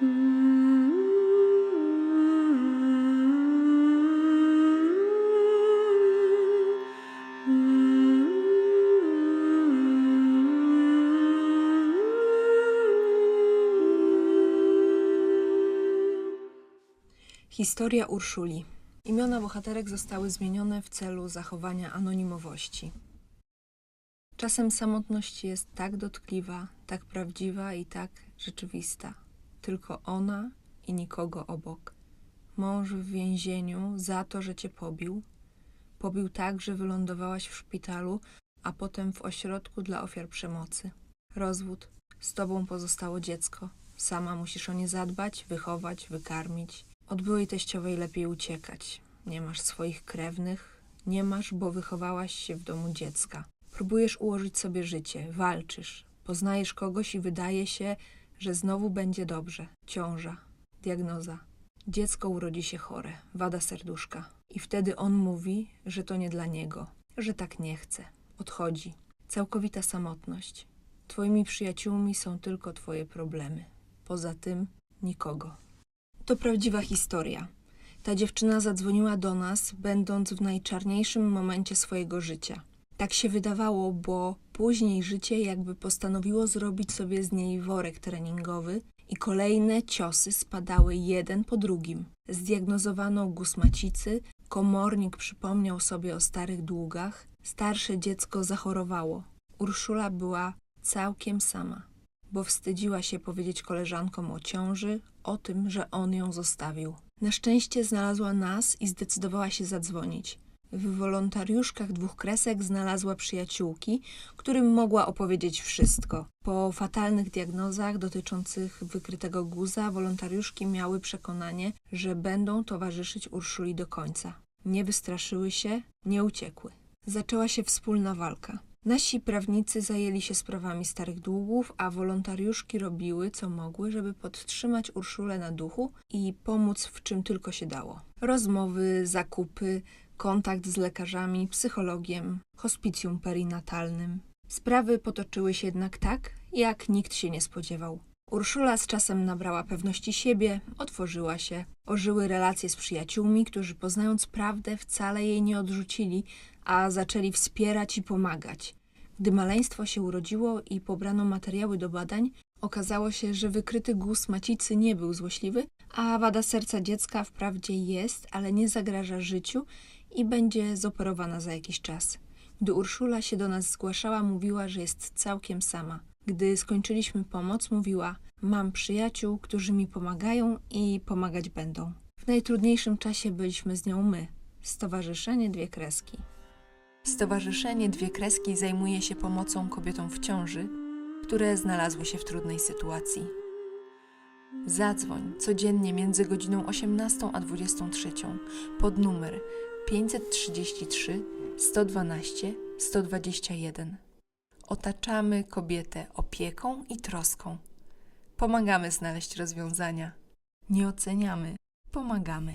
Historia Urszuli. Imiona bohaterek zostały zmienione w celu zachowania anonimowości. Czasem samotność jest tak dotkliwa, tak prawdziwa i tak rzeczywista. Tylko ona i nikogo obok. Mąż w więzieniu za to, że cię pobił. Pobił tak, że wylądowałaś w szpitalu, a potem w ośrodku dla ofiar przemocy. Rozwód. Z tobą pozostało dziecko. Sama musisz o nie zadbać, wychować, wykarmić. Od byłej teściowej lepiej uciekać. Nie masz swoich krewnych, nie masz, bo wychowałaś się w domu dziecka. Próbujesz ułożyć sobie życie, walczysz, poznajesz kogoś i wydaje się, że znowu będzie dobrze. Ciąża, diagnoza. Dziecko urodzi się chore, wada serduszka. I wtedy on mówi, że to nie dla niego, że tak nie chce. Odchodzi. Całkowita samotność. Twoimi przyjaciółmi są tylko twoje problemy. Poza tym nikogo. To prawdziwa historia. Ta dziewczyna zadzwoniła do nas, będąc w najczarniejszym momencie swojego życia. Tak się wydawało, bo później życie jakby postanowiło zrobić sobie z niej worek treningowy i kolejne ciosy spadały jeden po drugim. Zdiagnozowano guz macicy, komornik przypomniał sobie o starych długach, starsze dziecko zachorowało. Urszula była całkiem sama bo wstydziła się powiedzieć koleżankom o ciąży, o tym, że on ją zostawił. Na szczęście znalazła nas i zdecydowała się zadzwonić. W wolontariuszkach dwóch kresek znalazła przyjaciółki, którym mogła opowiedzieć wszystko. Po fatalnych diagnozach dotyczących wykrytego guza, wolontariuszki miały przekonanie, że będą towarzyszyć Urszuli do końca. Nie wystraszyły się, nie uciekły. Zaczęła się wspólna walka. Nasi prawnicy zajęli się sprawami starych długów, a wolontariuszki robiły co mogły, żeby podtrzymać Urszulę na duchu i pomóc w czym tylko się dało. Rozmowy, zakupy, kontakt z lekarzami, psychologiem, hospicjum perinatalnym. Sprawy potoczyły się jednak tak, jak nikt się nie spodziewał. Urszula z czasem nabrała pewności siebie, otworzyła się, ożyły relacje z przyjaciółmi, którzy poznając prawdę wcale jej nie odrzucili, a zaczęli wspierać i pomagać. Gdy maleństwo się urodziło i pobrano materiały do badań, okazało się, że wykryty guz macicy nie był złośliwy, a wada serca dziecka wprawdzie jest, ale nie zagraża życiu i będzie zoperowana za jakiś czas. Gdy Urszula się do nas zgłaszała, mówiła, że jest całkiem sama. Gdy skończyliśmy pomoc, mówiła: Mam przyjaciół, którzy mi pomagają i pomagać będą. W najtrudniejszym czasie byliśmy z nią my, Stowarzyszenie Dwie Kreski. Stowarzyszenie Dwie Kreski zajmuje się pomocą kobietom w ciąży, które znalazły się w trudnej sytuacji. Zadzwoń codziennie między godziną 18 a 23 pod numer 533 112 121. Otaczamy kobietę opieką i troską. Pomagamy znaleźć rozwiązania. Nie oceniamy, pomagamy.